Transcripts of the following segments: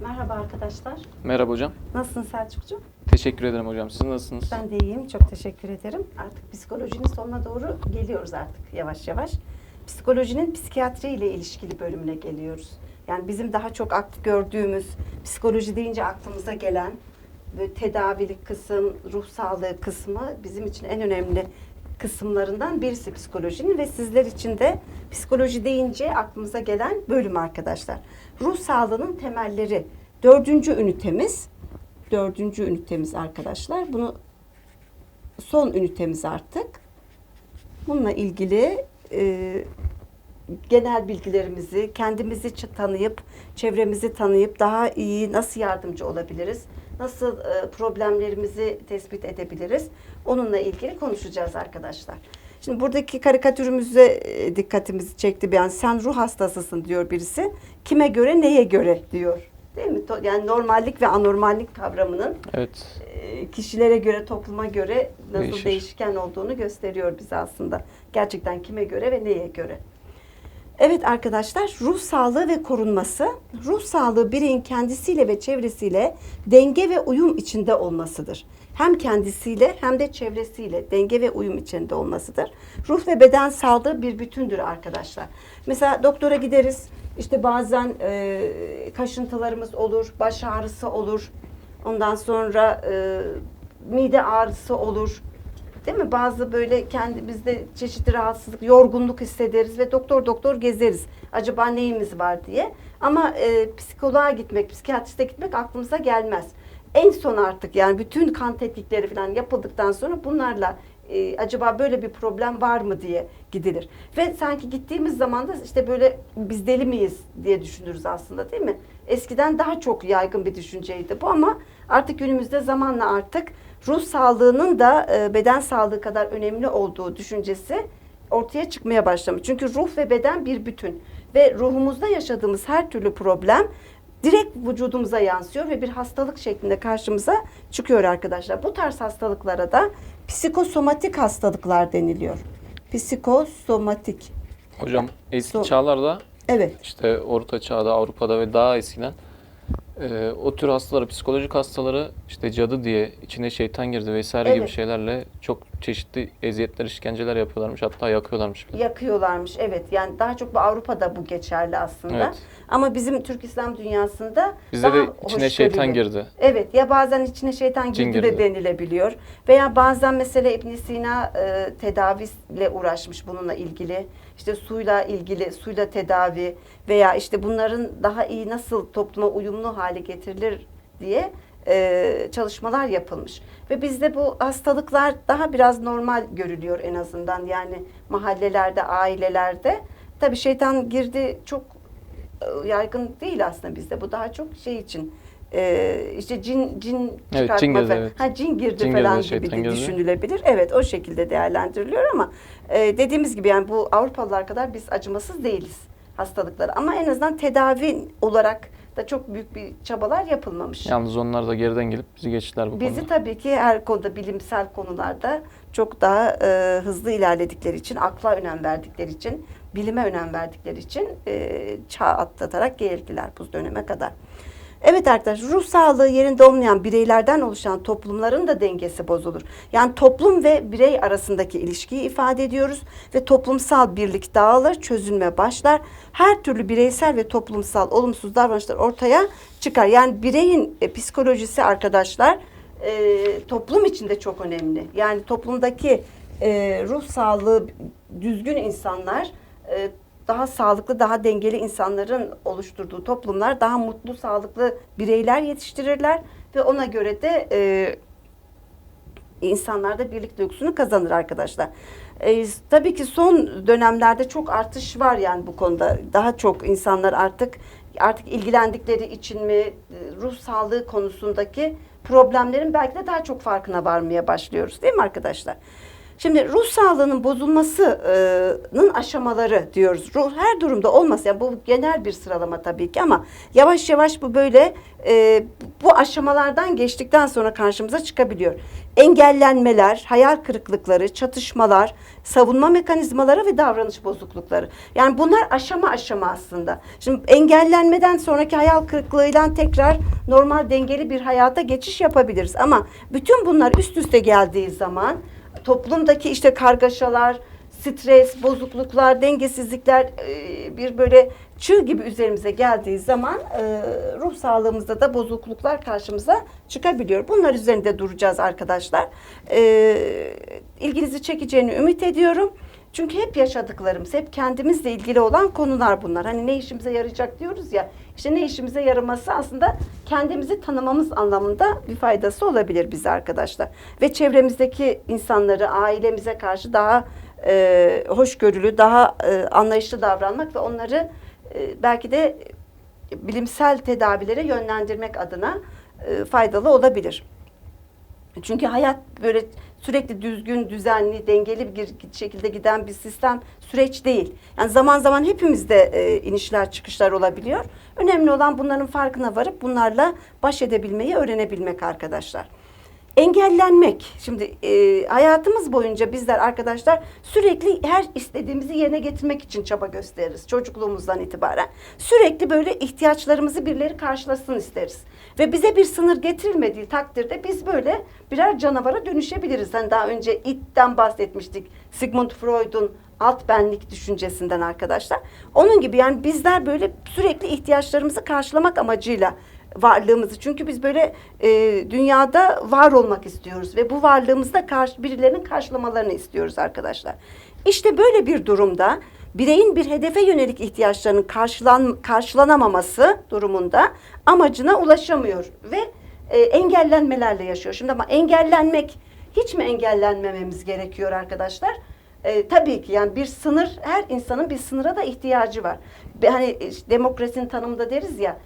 Merhaba arkadaşlar. Merhaba hocam. Nasılsın Selçukcuğum? Teşekkür ederim hocam. Siz nasılsınız? Ben de iyiyim. Çok teşekkür ederim. Artık psikolojinin sonuna doğru geliyoruz artık yavaş yavaş. Psikolojinin psikiyatri ile ilişkili bölümüne geliyoruz. Yani bizim daha çok aklı gördüğümüz, psikoloji deyince aklımıza gelen tedavilik kısım, ruh sağlığı kısmı bizim için en önemli kısımlarından birisi psikolojinin ve sizler için de psikoloji deyince aklımıza gelen bölüm arkadaşlar. Ruh sağlığının temelleri dördüncü ünitemiz. Dördüncü ünitemiz arkadaşlar. Bunu son ünitemiz artık. Bununla ilgili e, genel bilgilerimizi, kendimizi tanıyıp, çevremizi tanıyıp daha iyi nasıl yardımcı olabiliriz? Nasıl e, problemlerimizi tespit edebiliriz? Onunla ilgili konuşacağız arkadaşlar. Şimdi buradaki karikatürümüze e, dikkatimizi çekti bir an. Sen ruh hastasısın diyor birisi. Kime göre, neye göre diyor. Değil mi? Yani normallik ve anormallik kavramının Evet. e, kişilere göre, topluma göre nasıl Değişir. değişken olduğunu gösteriyor bize aslında. Gerçekten kime göre ve neye göre. Evet arkadaşlar, ruh sağlığı ve korunması. Ruh sağlığı bireyin kendisiyle ve çevresiyle denge ve uyum içinde olmasıdır. Hem kendisiyle hem de çevresiyle denge ve uyum içinde olmasıdır. Ruh ve beden sağlığı bir bütündür arkadaşlar. Mesela doktora gideriz. İşte bazen e, kaşıntılarımız olur, baş ağrısı olur. Ondan sonra e, mide ağrısı olur. Değil mi? Bazı böyle kendimizde çeşitli rahatsızlık, yorgunluk hissederiz ve doktor doktor gezeriz. Acaba neyimiz var diye. Ama e, psikoloğa gitmek, psikiyatriste gitmek aklımıza gelmez. En son artık yani bütün kan tetkikleri falan yapıldıktan sonra bunlarla e, acaba böyle bir problem var mı diye gidilir. Ve sanki gittiğimiz zaman da işte böyle biz deli miyiz diye düşünürüz aslında değil mi? Eskiden daha çok yaygın bir düşünceydi bu ama artık günümüzde zamanla artık ruh sağlığının da e, beden sağlığı kadar önemli olduğu düşüncesi ortaya çıkmaya başlamış. Çünkü ruh ve beden bir bütün ve ruhumuzda yaşadığımız her türlü problem direkt vücudumuza yansıyor ve bir hastalık şeklinde karşımıza çıkıyor arkadaşlar. Bu tarz hastalıklara da psikosomatik hastalıklar deniliyor. Psikosomatik. Hocam eski So- çağlarda Evet. işte Orta Çağ'da, Avrupa'da ve daha eskiden e, o tür hastaları, psikolojik hastaları işte cadı diye içine şeytan girdi vesaire gibi Evet. şeylerle çok çeşitli eziyetler, işkenceler yapıyorlarmış. Hatta yakıyorlarmış bile. yakıyorlarmış. Evet yani daha çok bu Avrupa'da bu geçerli aslında. Evet. Ama bizim Türk İslam dünyasında Bizde daha de içine şeytan görülüyor. girdi. Evet ya bazen içine şeytan Cin girdi de girdi. denilebiliyor. Veya bazen mesela İbn Sina e, tedavisiyle uğraşmış bununla ilgili. İşte suyla ilgili suyla tedavi veya işte bunların daha iyi nasıl topluma uyumlu hale getirilir diye e, çalışmalar yapılmış. Ve bizde bu hastalıklar daha biraz normal görülüyor en azından. Yani mahallelerde, ailelerde. Tabii şeytan girdi çok e, yaygın değil aslında bizde. Bu daha çok şey için e, işte cin cin Evet, çıkartma cin falan. evet. Ha cin girdi Cin falan girdi, gibi de düşünülebilir. Evet o şekilde değerlendiriliyor ama e, dediğimiz gibi yani bu Avrupalılar kadar biz acımasız değiliz hastalıkları ama en azından tedavi olarak da çok büyük bir çabalar yapılmamış. Yalnız onlar da geriden gelip bizi geçtiler bu Bizi konuda. tabii ki her konuda bilimsel konularda çok daha e, hızlı ilerledikleri için, akla önem verdikleri için, bilime önem verdikleri için e, çağ atlatarak geldiler bu döneme kadar. Evet arkadaşlar ruh sağlığı yerinde olmayan bireylerden oluşan toplumların da dengesi bozulur. Yani toplum ve birey arasındaki ilişkiyi ifade ediyoruz ve toplumsal birlik dağılır, çözülme başlar. Her türlü bireysel ve toplumsal olumsuz davranışlar ortaya çıkar. Yani bireyin e, psikolojisi arkadaşlar e, toplum içinde çok önemli. Yani toplumdaki e, ruh sağlığı düzgün insanlar e, daha sağlıklı, daha dengeli insanların oluşturduğu toplumlar daha mutlu, sağlıklı bireyler yetiştirirler ve ona göre de e, insanlar da birlik duygusunu kazanır arkadaşlar. E, tabii ki son dönemlerde çok artış var yani bu konuda. Daha çok insanlar artık artık ilgilendikleri için mi e, ruh sağlığı konusundaki problemlerin belki de daha çok farkına varmaya başlıyoruz değil mi arkadaşlar? Şimdi ruh sağlığının bozulmasının aşamaları diyoruz. Ruh her durumda olmaz. Yani bu genel bir sıralama tabii ki ama yavaş yavaş bu böyle e, bu aşamalardan geçtikten sonra karşımıza çıkabiliyor. Engellenmeler, hayal kırıklıkları, çatışmalar, savunma mekanizmaları ve davranış bozuklukları. Yani bunlar aşama aşama aslında. Şimdi engellenmeden sonraki hayal kırıklığıyla tekrar normal dengeli bir hayata geçiş yapabiliriz. Ama bütün bunlar üst üste geldiği zaman toplumdaki işte kargaşalar, stres, bozukluklar, dengesizlikler e, bir böyle çığ gibi üzerimize geldiği zaman e, ruh sağlığımızda da bozukluklar karşımıza çıkabiliyor. Bunlar üzerinde duracağız arkadaşlar. E, ilginizi çekeceğini ümit ediyorum. Çünkü hep yaşadıklarımız, hep kendimizle ilgili olan konular bunlar. Hani ne işimize yarayacak diyoruz ya. İşte ne işimize yaraması aslında kendimizi tanımamız anlamında bir faydası olabilir bize arkadaşlar. Ve çevremizdeki insanları, ailemize karşı daha e, hoşgörülü, daha e, anlayışlı davranmak ve onları e, belki de bilimsel tedavilere yönlendirmek adına e, faydalı olabilir. Çünkü hayat böyle sürekli düzgün, düzenli, dengeli bir şekilde giden bir sistem süreç değil. Yani zaman zaman hepimizde e, inişler çıkışlar olabiliyor. Önemli olan bunların farkına varıp bunlarla baş edebilmeyi öğrenebilmek arkadaşlar. Engellenmek. Şimdi e, hayatımız boyunca bizler arkadaşlar sürekli her istediğimizi yerine getirmek için çaba gösteririz çocukluğumuzdan itibaren. Sürekli böyle ihtiyaçlarımızı birileri karşılasın isteriz. Ve bize bir sınır getirilmediği takdirde biz böyle birer canavara dönüşebiliriz. Hani daha önce itten bahsetmiştik. Sigmund Freud'un alt benlik düşüncesinden arkadaşlar. Onun gibi yani bizler böyle sürekli ihtiyaçlarımızı karşılamak amacıyla varlığımızı. Çünkü biz böyle e, dünyada var olmak istiyoruz ve bu varlığımızda karşı, birilerinin karşılamalarını istiyoruz arkadaşlar. İşte böyle bir durumda bireyin bir hedefe yönelik ihtiyaçlarının karşılan, karşılanamaması durumunda amacına ulaşamıyor ve e, engellenmelerle yaşıyor. Şimdi ama engellenmek hiç mi engellenmememiz gerekiyor arkadaşlar? E, tabii ki yani bir sınır her insanın bir sınıra da ihtiyacı var. Hani işte demokrasinin tanımında deriz ya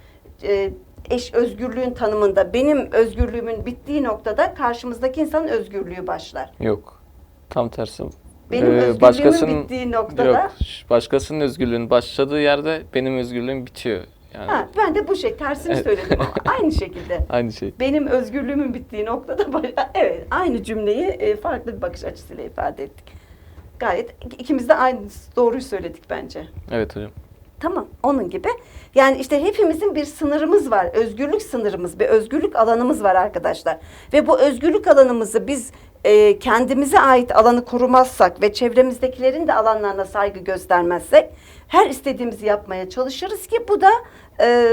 e, eş özgürlüğün tanımında benim özgürlüğümün bittiği noktada karşımızdaki insanın özgürlüğü başlar. Yok. Tam tersi. Benim Ee, özgürlüğümün bittiği noktada Yok. Başkasının özgürlüğünün başladığı yerde benim özgürlüğüm bitiyor. Yani ha, ben de bu şey tersini Evet. söyledim ama aynı şekilde. aynı şey. Benim özgürlüğümün bittiği noktada evet aynı cümleyi e, farklı bir bakış açısıyla ifade ettik. Gayet ikimiz de aynı doğruyu söyledik bence. Evet hocam. Tamam onun gibi. Yani işte hepimizin bir sınırımız var. Özgürlük sınırımız, bir özgürlük alanımız var arkadaşlar. Ve bu özgürlük alanımızı biz e, kendimize ait alanı korumazsak ve çevremizdekilerin de alanlarına saygı göstermezsek her istediğimizi yapmaya çalışırız ki bu da e,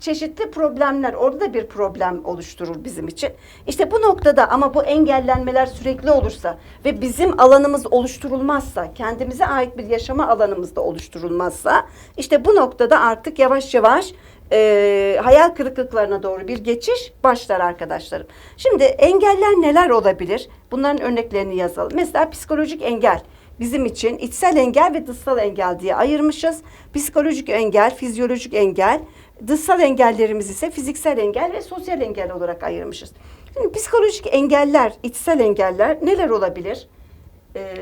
çeşitli problemler orada da bir problem oluşturur bizim için. İşte bu noktada ama bu engellenmeler sürekli olursa ve bizim alanımız oluşturulmazsa, kendimize ait bir yaşama alanımız da oluşturulmazsa işte bu noktada artık yavaş yavaş e, hayal kırıklıklarına doğru bir geçiş başlar arkadaşlarım. Şimdi engeller neler olabilir? Bunların örneklerini yazalım. Mesela psikolojik engel bizim için içsel engel ve dışsal engel diye ayırmışız. Psikolojik engel, fizyolojik engel, dışsal engellerimiz ise fiziksel engel ve sosyal engel olarak ayırmışız. Şimdi psikolojik engeller, içsel engeller neler olabilir? Ee,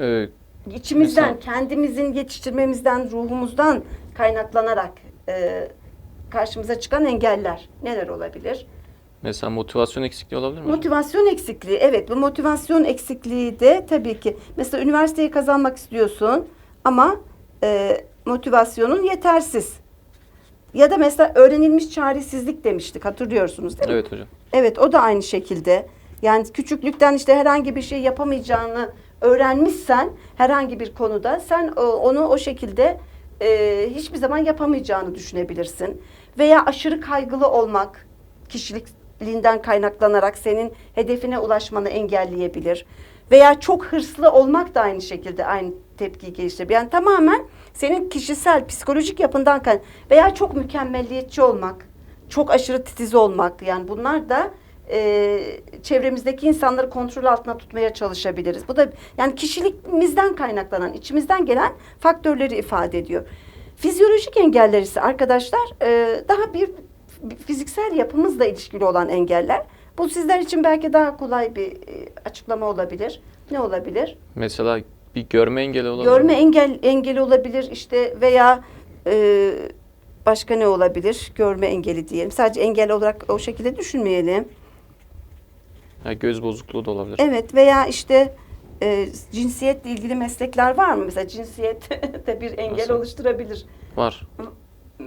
Ee, içimizden, Mesela- kendimizin yetiştirmemizden, ruhumuzdan kaynaklanarak e, karşımıza çıkan engeller neler olabilir? mesela motivasyon eksikliği olabilir mi? Motivasyon eksikliği. Evet bu motivasyon eksikliği de tabii ki. Mesela üniversiteyi kazanmak istiyorsun ama e, motivasyonun yetersiz. Ya da mesela öğrenilmiş çaresizlik demiştik hatırlıyorsunuz değil mi? Evet hocam. Evet o da aynı şekilde. Yani küçüklükten işte herhangi bir şey yapamayacağını öğrenmişsen herhangi bir konuda sen o- onu o şekilde e, hiçbir zaman yapamayacağını düşünebilirsin. Veya aşırı kaygılı olmak kişiliğinden kaynaklanarak senin hedefine ulaşmanı engelleyebilir. Veya çok hırslı olmak da aynı şekilde aynı tepkiyi geliştirebilir. Yani tamamen senin kişisel psikolojik yapından kaynak veya çok mükemmelliyetçi olmak çok aşırı titiz olmak yani bunlar da e, çevremizdeki insanları kontrol altına tutmaya çalışabiliriz. Bu da yani kişiliğimizden kaynaklanan, içimizden gelen faktörleri ifade ediyor. Fizyolojik engeller ise arkadaşlar e, daha bir fiziksel yapımızla ilişkili olan engeller. Bu sizler için belki daha kolay bir e, açıklama olabilir. Ne olabilir? Mesela bir görme engeli olabilir Görme engel engeli olabilir işte veya e, Başka ne olabilir? Görme engeli diyelim. Sadece engel olarak o şekilde düşünmeyelim. Ya göz bozukluğu da olabilir. Evet veya işte e, cinsiyetle ilgili meslekler var mı? Mesela cinsiyet de bir engel Nasıl? oluşturabilir. Var.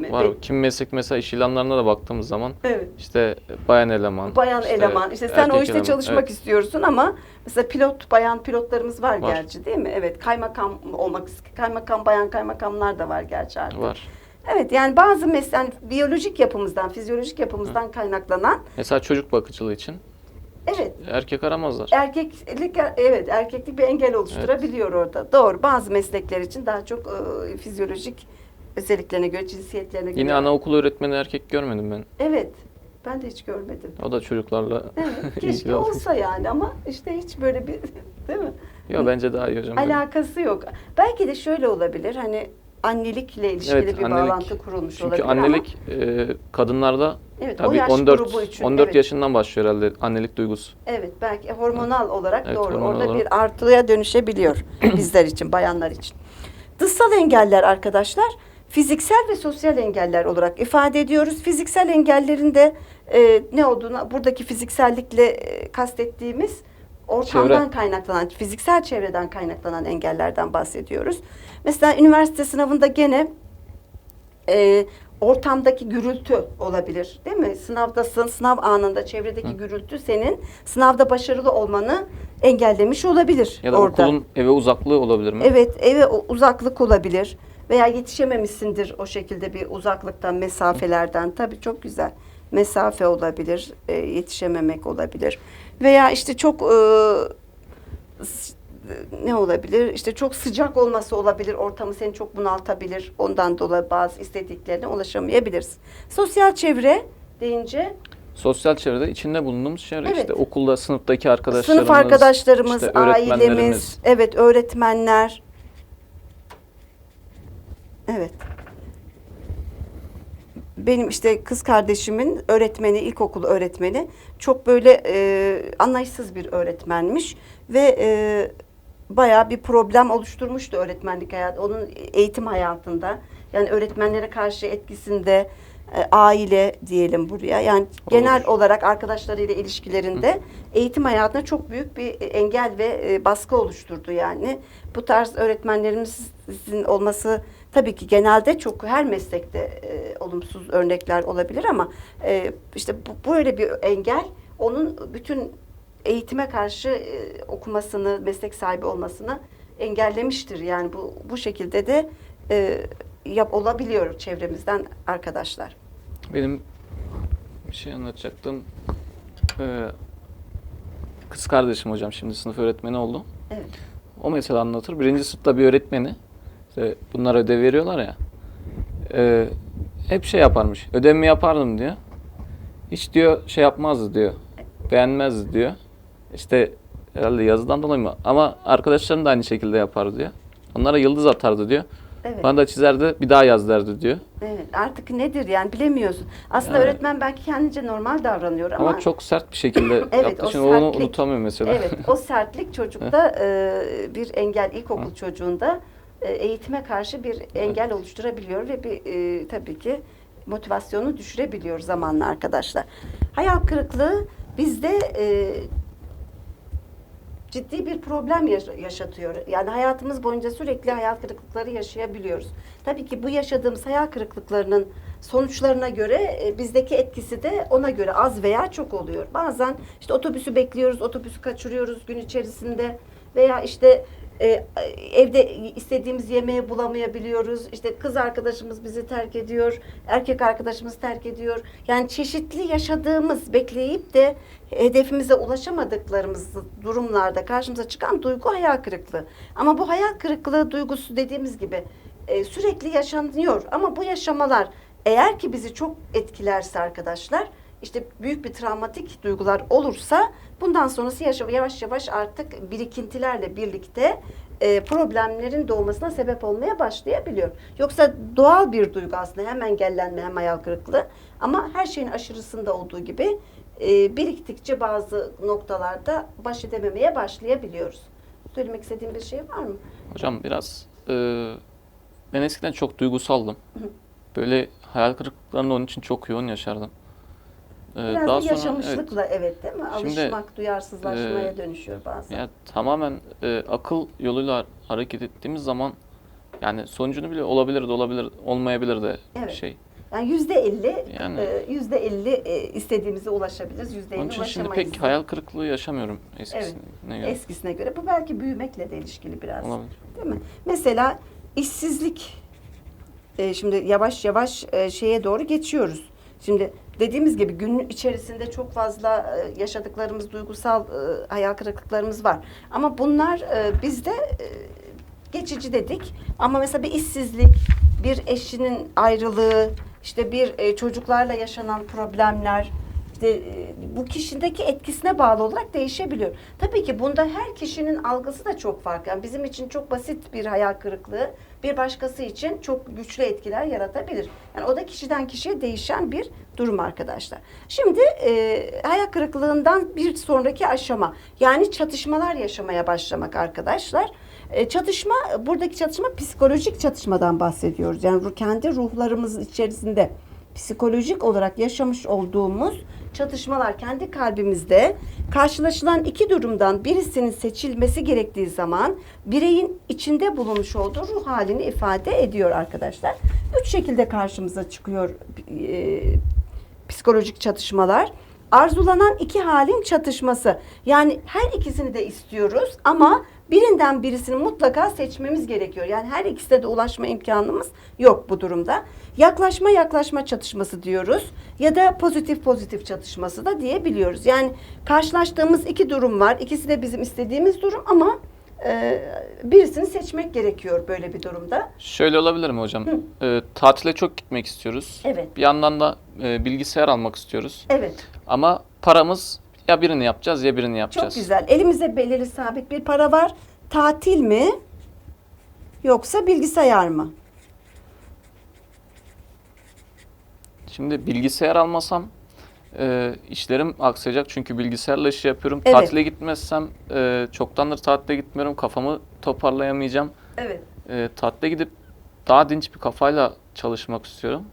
Var. be- Kim meslek mesela iş ilanlarına da baktığımız zaman Evet. işte bayan eleman. Bayan işte eleman. İşte sen o işte eleman. çalışmak Evet. istiyorsun ama mesela pilot bayan pilotlarımız var, Var. gerçi değil mi? Evet. Kaymakam olmak kaymakam bayan kaymakamlar da var gerçi artık. Var. Evet yani bazı mes yani biyolojik yapımızdan, fizyolojik yapımızdan kaynaklanan Mesela çocuk bakıcılığı için evet erkek aramazlar. erkeklik evet erkeklik bir engel oluşturabiliyor orada. Doğru. Bazı meslekler için daha çok e, fizyolojik özelliklerine göre, cinsiyetlerine göre. Yine anaokulu öğretmeni erkek görmedim ben. Evet. Ben de hiç görmedim. O da çocuklarla Evet, keşke olsa yani ama işte hiç böyle bir değil mi? Yok bence daha iyi hocam. böyle. Alakası yok. Belki de şöyle olabilir. Hani annelikle ilişkili Evet, bir annelik. bağlantı kurulmuş Çünkü olabilir annelik e, kadınlarda evet, o tabii yaş 14 grubu için 14 evet, yaşından başlıyor herhalde annelik duygusu. evet belki hormonal olarak Evet, doğru. hormonal Orada olarak. bir artıya dönüşebiliyor bizler için, bayanlar için. Dışsal engeller arkadaşlar fiziksel ve sosyal engeller olarak ifade ediyoruz. Fiziksel engellerin de e, ne olduğunu buradaki fiziksellikle e, kastettiğimiz ortamdan Çevre. kaynaklanan, fiziksel çevreden kaynaklanan engellerden bahsediyoruz. Mesela üniversite sınavında gene e, ortamdaki gürültü olabilir değil mi? Sınavdasın, sınav anında çevredeki Hı. gürültü senin sınavda başarılı olmanı engellemiş olabilir Ya da orada. okulun eve uzaklığı olabilir mi? Evet, eve uzaklık olabilir veya yetişememişsindir o şekilde bir uzaklıktan, mesafelerden. Tabii çok güzel. Mesafe olabilir, e, yetişememek olabilir. Veya işte çok e, ne olabilir? İşte çok sıcak olması olabilir. Ortamı seni çok bunaltabilir. Ondan dolayı bazı istediklerine ulaşamayabilirsin. Sosyal çevre deyince Sosyal çevrede içinde bulunduğumuz çevre Evet. işte okulda sınıftaki arkadaşlarımız, sınıf arkadaşlarımız, işte ailemiz, evet öğretmenler. Evet. Benim işte kız kardeşimin öğretmeni, ilkokul öğretmeni çok böyle e, anlayışsız bir öğretmenmiş ve e, bayağı bir problem oluşturmuştu öğretmenlik hayatı, onun eğitim hayatında. Yani öğretmenlere karşı etkisinde e, aile diyelim buraya. Yani genel olarak arkadaşlarıyla ilişkilerinde eğitim hayatına çok büyük bir engel ve e, baskı oluşturdu yani. Bu tarz öğretmenlerimizin olması tabii ki genelde çok her meslekte e, olumsuz örnekler olabilir ama e, işte bu, böyle bir engel onun bütün eğitime karşı e, okumasını, meslek sahibi olmasını engellemiştir. Yani bu bu şekilde de e, yap olabiliyor çevremizden arkadaşlar. Benim bir şey anlatacaktım. Ee, kız kardeşim hocam şimdi sınıf öğretmeni oldu. Evet. O mesela anlatır. Birinci sınıfta bir öğretmeni işte bunlar ödev veriyorlar ya. e, hep şey yaparmış. Ödevimi yapardım diyor. Hiç diyor şey yapmazdı diyor. Beğenmezdi diyor. İşte herhalde yazıdan dolayı mı? Ama arkadaşlarım da aynı şekilde yapar diyor. Onlara yıldız atardı diyor. Evet. Bana da çizerdi bir daha yaz derdi diyor. Evet. Artık nedir yani bilemiyorsun. Aslında Yani- öğretmen belki kendince normal davranıyor ama, Ama, çok sert bir şekilde Evet, yaptığı o için onu sertlik. unutamıyor mesela. Evet, o sertlik çocukta e, bir engel ilkokul çocuğunda eğitime karşı bir engel oluşturabiliyor ve bir e, tabii ki motivasyonu düşürebiliyor zamanla arkadaşlar. Hayal kırıklığı bizde e, ciddi bir problem yaş- yaşatıyor. Yani hayatımız boyunca sürekli hayal kırıklıkları yaşayabiliyoruz. Tabii ki bu yaşadığımız hayal kırıklıklarının sonuçlarına göre e, bizdeki etkisi de ona göre az veya çok oluyor. Bazen işte otobüsü bekliyoruz, otobüsü kaçırıyoruz gün içerisinde veya işte e, evde istediğimiz yemeği bulamayabiliyoruz. İşte kız arkadaşımız bizi terk ediyor, erkek arkadaşımız terk ediyor. Yani çeşitli yaşadığımız, bekleyip de hedefimize ulaşamadıklarımız durumlarda karşımıza çıkan duygu hayal kırıklığı. Ama bu hayal kırıklığı duygusu dediğimiz gibi e, sürekli yaşanıyor. Ama bu yaşamalar eğer ki bizi çok etkilerse arkadaşlar işte büyük bir travmatik duygular olursa bundan sonrası yavaş yavaş artık birikintilerle birlikte e, problemlerin doğmasına sebep olmaya başlayabiliyor. Yoksa doğal bir duygu aslında hem engellenme hem hayal kırıklığı ama her şeyin aşırısında olduğu gibi e, biriktikçe bazı noktalarda baş edememeye başlayabiliyoruz. Söylemek istediğim bir şey var mı? Hocam biraz e, ben eskiden çok duygusaldım. Böyle hayal kırıklıklarını onun için çok yoğun yaşardım. Ee, Biraz daha da sonra yaşamışlıkla evet, değil mi? Şimdi, Alışmak, duyarsızlaşmaya e, dönüşüyor bazen. Ya tamamen e, akıl yoluyla hareket ettiğimiz zaman yani sonucunu bile olabilir de olabilir olmayabilir de Evet. şey. Yani yüzde elli, Yani- e, yüzde elli e, istediğimize ulaşabiliriz, yüzde elli için şimdi ulaşamayız. pek hayal kırıklığı yaşamıyorum eskisine göre. Eskisine göre. Bu belki büyümekle de ilişkili biraz. Olabilir. Değil mi? Mesela işsizlik. E, şimdi yavaş yavaş e, şeye doğru geçiyoruz. Şimdi dediğimiz gibi günün içerisinde çok fazla e, yaşadıklarımız, duygusal e, hayal kırıklıklarımız var. Ama bunlar e, bizde geçici dedik. Ama mesela bir işsizlik, bir eşinin ayrılığı, işte bir çocuklarla yaşanan problemler, işte bu kişideki etkisine bağlı olarak değişebiliyor. Tabii ki bunda her kişinin algısı da çok farklı. Yani bizim için çok basit bir hayal kırıklığı bir başkası için çok güçlü etkiler yaratabilir. Yani o da kişiden kişiye değişen bir durum arkadaşlar. Şimdi e, hayal kırıklığından bir sonraki aşama yani çatışmalar yaşamaya başlamak arkadaşlar. E, çatışma buradaki çatışma psikolojik çatışmadan bahsediyoruz. Yani kendi ruhlarımızın içerisinde psikolojik olarak yaşamış olduğumuz çatışmalar kendi kalbimizde karşılaşılan iki durumdan birisinin seçilmesi gerektiği zaman bireyin içinde bulunmuş olduğu ruh halini ifade ediyor arkadaşlar. Üç şekilde karşımıza çıkıyor e, psikolojik çatışmalar. Arzulanan iki halin çatışması. Yani her ikisini de istiyoruz ama birinden birisini mutlaka seçmemiz gerekiyor. Yani her ikisine de ulaşma imkanımız yok bu durumda. Yaklaşma yaklaşma çatışması diyoruz ya da pozitif pozitif çatışması da diyebiliyoruz. Yani karşılaştığımız iki durum var. İkisi de bizim istediğimiz durum ama e, birisini seçmek gerekiyor böyle bir durumda. Şöyle olabilir mi hocam? Ee, tatile çok gitmek istiyoruz. Evet. Bir yandan da e, bilgisayar almak istiyoruz. Evet. Ama paramız ya birini yapacağız ya birini Çok yapacağız. güzel. Elimizde belirli sabit bir para var. Tatil mi? Yoksa bilgisayar mı? Şimdi bilgisayar almasam e, işlerim aksayacak çünkü bilgisayarla iş yapıyorum. Evet. Tatile gitmezsem e, çoktandır tatile gitmiyorum. Kafamı toparlayamayacağım. Evet. E, tatile gidip daha dinç bir kafayla çalışmak istiyorum.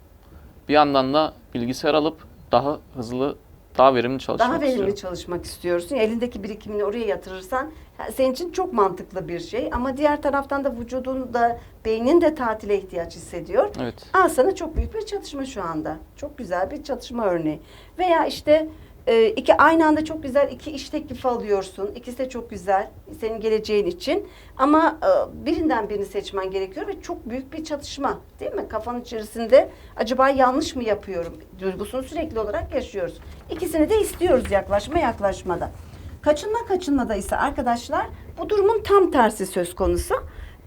Bir yandan da bilgisayar alıp daha hızlı, daha verimli çalışmak Daha verimli istiyorum. çalışmak istiyorsun. Elindeki birikimini oraya yatırırsan senin için çok mantıklı bir şey. Ama diğer taraftan da vücudun da beynin de tatile ihtiyaç hissediyor. Evet. Al sana çok büyük bir çatışma şu anda. Çok güzel bir çatışma örneği. Veya işte e, iki aynı anda çok güzel iki iş teklifi alıyorsun. İkisi de çok güzel senin geleceğin için. Ama e, birinden birini seçmen gerekiyor ve çok büyük bir çatışma değil mi? Kafanın içerisinde acaba yanlış mı yapıyorum? Duygusunu sürekli olarak yaşıyoruz. İkisini de istiyoruz yaklaşma yaklaşmada. Kaçınma kaçınmada ise arkadaşlar bu durumun tam tersi söz konusu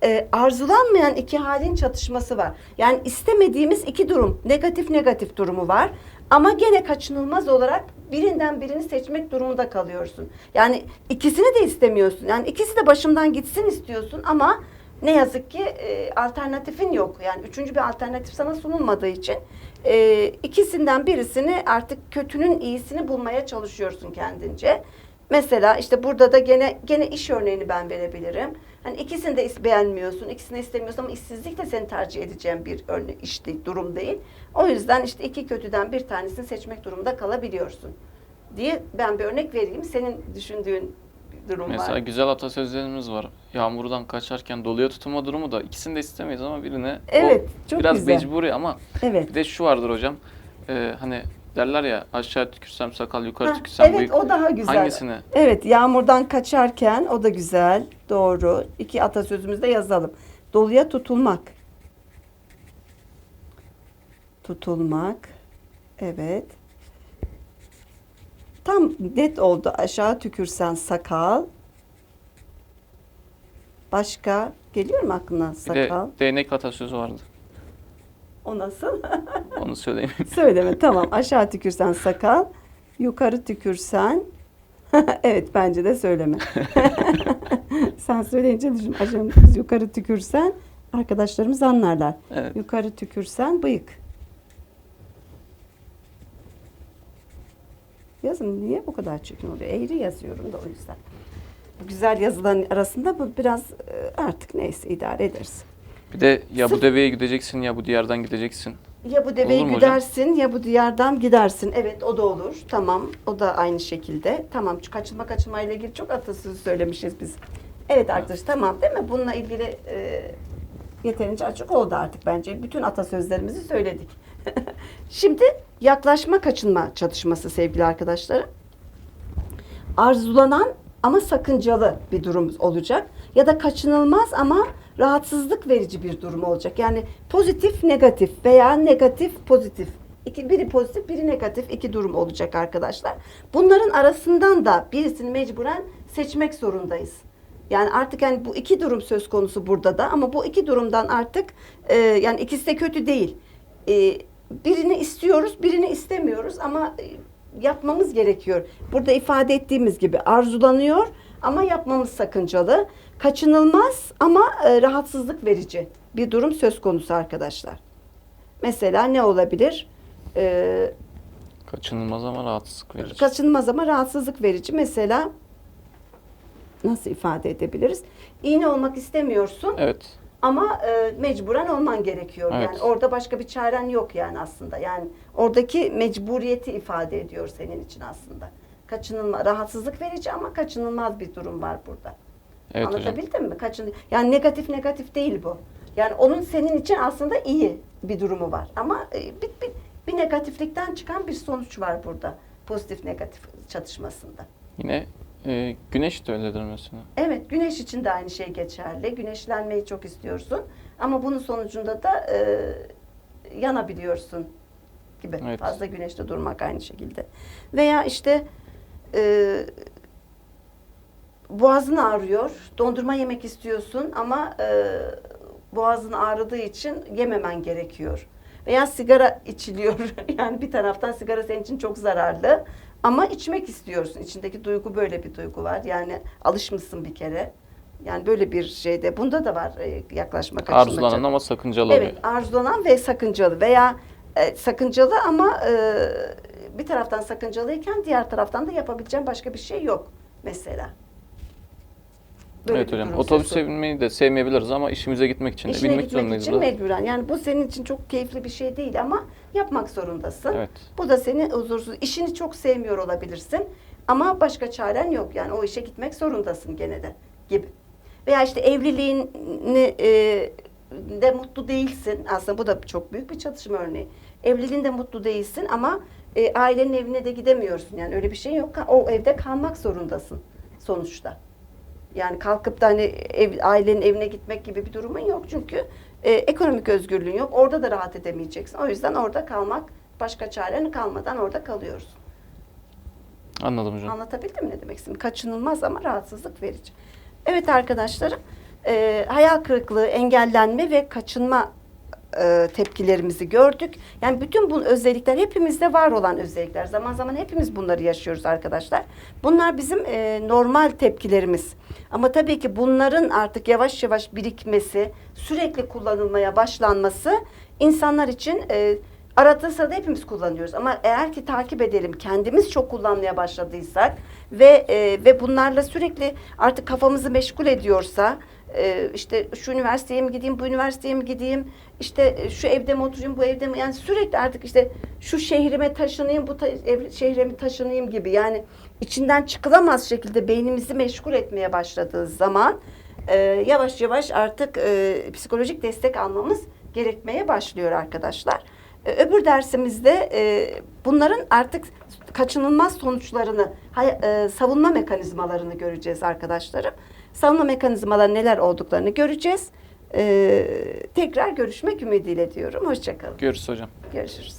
e, arzulanmayan iki halin çatışması var. Yani istemediğimiz iki durum, negatif negatif durumu var. Ama gene kaçınılmaz olarak birinden birini seçmek durumunda kalıyorsun. Yani ikisini de istemiyorsun. Yani ikisi de başımdan gitsin istiyorsun ama ne yazık ki e, alternatifin yok. Yani üçüncü bir alternatif sana sunulmadığı için e, ikisinden birisini artık kötünün iyisini bulmaya çalışıyorsun kendince. Mesela işte burada da gene gene iş örneğini ben verebilirim. Hani ikisini de beğenmiyorsun, ikisini istemiyorsun ama işsizlik de seni tercih edeceğin bir örne iş değil, durum değil. O yüzden işte iki kötüden bir tanesini seçmek durumunda kalabiliyorsun diye ben bir örnek vereyim. Senin düşündüğün bir durum Mesela var. güzel atasözlerimiz var. Yağmurdan kaçarken doluya tutulma durumu da ikisini de istemeyiz ama birine Evet, o çok biraz güzel. mecburi ama Evet. bir de şu vardır hocam. e, hani derler ya aşağı tükürsem sakal yukarı Ha, tükürsem evet bıyık. o daha güzel. Hangisini? Evet yağmurdan kaçarken o da güzel. Doğru. İki atasözümüzde yazalım. Doluya tutulmak. Tutulmak. Evet. Tam net oldu. Aşağı tükürsen sakal. Başka geliyor mu aklına Bir de sakal? değnek atasözü vardı. O nasıl? Onu söyleyeyim. Söyleme tamam. Aşağı tükürsen sakal, yukarı tükürsen evet bence de söyleme. Sen söyleyince düşün. Aşağı yukarı tükürsen arkadaşlarımız anlarlar. Evet. Yukarı tükürsen bıyık. Yazın niye bu kadar çirkin oluyor? Eğri yazıyorum da o yüzden. Bu güzel yazıların arasında bu biraz e, artık neyse idare ederiz. Bir de ya bu deveye gideceksin ya bu diyardan gideceksin. Ya bu deveyi Olur mu hocam? güdersin ya bu diyardan gidersin. Evet o da olur. Tamam. O da aynı şekilde. Tamam. Çünkü kaçınma kaçınma ile ilgili çok atasözü söylemişiz biz. Evet arkadaşlar tamam değil mi? Bununla ilgili e, yeterince açık oldu artık bence. Bütün atasözlerimizi söyledik. Şimdi yaklaşma kaçınma çatışması sevgili arkadaşlarım. Arzulanan ama sakıncalı bir durum olacak. Ya da kaçınılmaz ama rahatsızlık verici bir durum olacak. Yani pozitif negatif veya negatif pozitif. İki, biri pozitif biri negatif iki durum olacak arkadaşlar. Bunların arasından da birisini mecburen seçmek zorundayız. Yani artık yani bu iki durum söz konusu burada da ama bu iki durumdan artık e, yani ikisi de kötü değil. E, birini istiyoruz, birini istemiyoruz ama e, yapmamız gerekiyor. Burada ifade ettiğimiz gibi arzulanıyor ama yapmamız sakıncalı. Kaçınılmaz ama e, rahatsızlık verici bir durum söz konusu arkadaşlar. Mesela ne olabilir? E, Kaçınılmaz ama rahatsızlık verici. kaçınılmaz ama rahatsızlık verici. Mesela nasıl ifade edebiliriz? İğne olmak istemiyorsun Evet. ama e, mecburen olman gerekiyor. Evet. Yani orada başka bir çaren yok yani aslında. Yani oradaki mecburiyeti ifade ediyor senin için aslında. Kaçınılma, rahatsızlık verici ama kaçınılmaz bir durum var burada. Evet hocam. Anlatabildim mi? Kaçın yani negatif negatif değil bu. Yani onun senin için aslında iyi bir durumu var. Ama e, bir, bir, bir negatiflikten çıkan bir sonuç var burada. Pozitif negatif çatışmasında. Yine e, güneş de öyledir mesela. Evet, güneş için de aynı şey geçerli. Güneşlenmeyi çok istiyorsun ama bunun sonucunda da e, yanabiliyorsun gibi. Evet. Fazla güneşte durmak aynı şekilde. Veya işte e, boğazın ağrıyor, dondurma yemek istiyorsun ama e, boğazın ağrıdığı için yememen gerekiyor. Veya sigara içiliyor. yani bir taraftan sigara senin için çok zararlı ama içmek istiyorsun. İçindeki duygu böyle bir duygu var. Yani alışmışsın bir kere. Yani böyle bir şeyde. Bunda da var e, yaklaşma kaçınma. Arzulanan ama sakıncalı Evet, oluyor. arzulanan ve sakıncalı veya e, sakıncalı ama e, bir taraftan sakıncalıyken diğer taraftan da yapabileceğim başka bir şey yok mesela. Böyle evet bir hocam. Otobüse binmeyi de sevmeyebiliriz ama işimize gitmek için de İşine binmek gitmek zorundayız. için burada. mecburen. Yani bu senin için çok keyifli bir şey değil ama yapmak zorundasın. Evet. Bu da seni huzursuz. İşini çok sevmiyor olabilirsin ama başka çaren yok. Yani o işe gitmek zorundasın gene de gibi. Veya işte evliliğini e, de mutlu değilsin. Aslında bu da çok büyük bir çatışma örneği. Evliliğinde mutlu değilsin ama e, ailenin evine de gidemiyorsun. Yani öyle bir şey yok. O evde kalmak zorundasın sonuçta. Yani kalkıp da hani ev, ailenin evine gitmek gibi bir durumun yok. Çünkü e, ekonomik özgürlüğün yok. Orada da rahat edemeyeceksin. O yüzden orada kalmak başka çaren kalmadan orada kalıyoruz. Anladım hocam. Anlatabildim mi ne demek istedim? Kaçınılmaz ama rahatsızlık verici. Evet arkadaşlarım, e, hayal kırıklığı, engellenme ve kaçınma e, tepkilerimizi gördük. Yani bütün bu özellikler hepimizde var olan özellikler. Zaman zaman hepimiz bunları yaşıyoruz arkadaşlar. Bunlar bizim e, normal tepkilerimiz. Ama tabii ki bunların artık yavaş yavaş birikmesi, sürekli kullanılmaya başlanması insanlar için e, arada sırada hepimiz kullanıyoruz. Ama eğer ki takip edelim, kendimiz çok kullanmaya başladıysak ve e, ve bunlarla sürekli artık kafamızı meşgul ediyorsa e, işte şu üniversiteye mi gideyim, bu üniversiteye mi gideyim, işte e, şu evde mi oturayım, bu evde mi? Yani sürekli artık işte şu şehrime taşınayım, bu ta, ev, şehrime taşınayım gibi. Yani içinden çıkılamaz şekilde beynimizi meşgul etmeye başladığı zaman e, yavaş yavaş artık e, psikolojik destek almamız gerekmeye başlıyor arkadaşlar. E, Öbür dersimizde e, bunların artık kaçınılmaz sonuçlarını, hay- e, savunma mekanizmalarını göreceğiz arkadaşlarım. Savunma mekanizmaları neler olduklarını göreceğiz. E, tekrar görüşmek ümidiyle diyorum. Hoşçakalın. Görüşürüz hocam. Görüşürüz.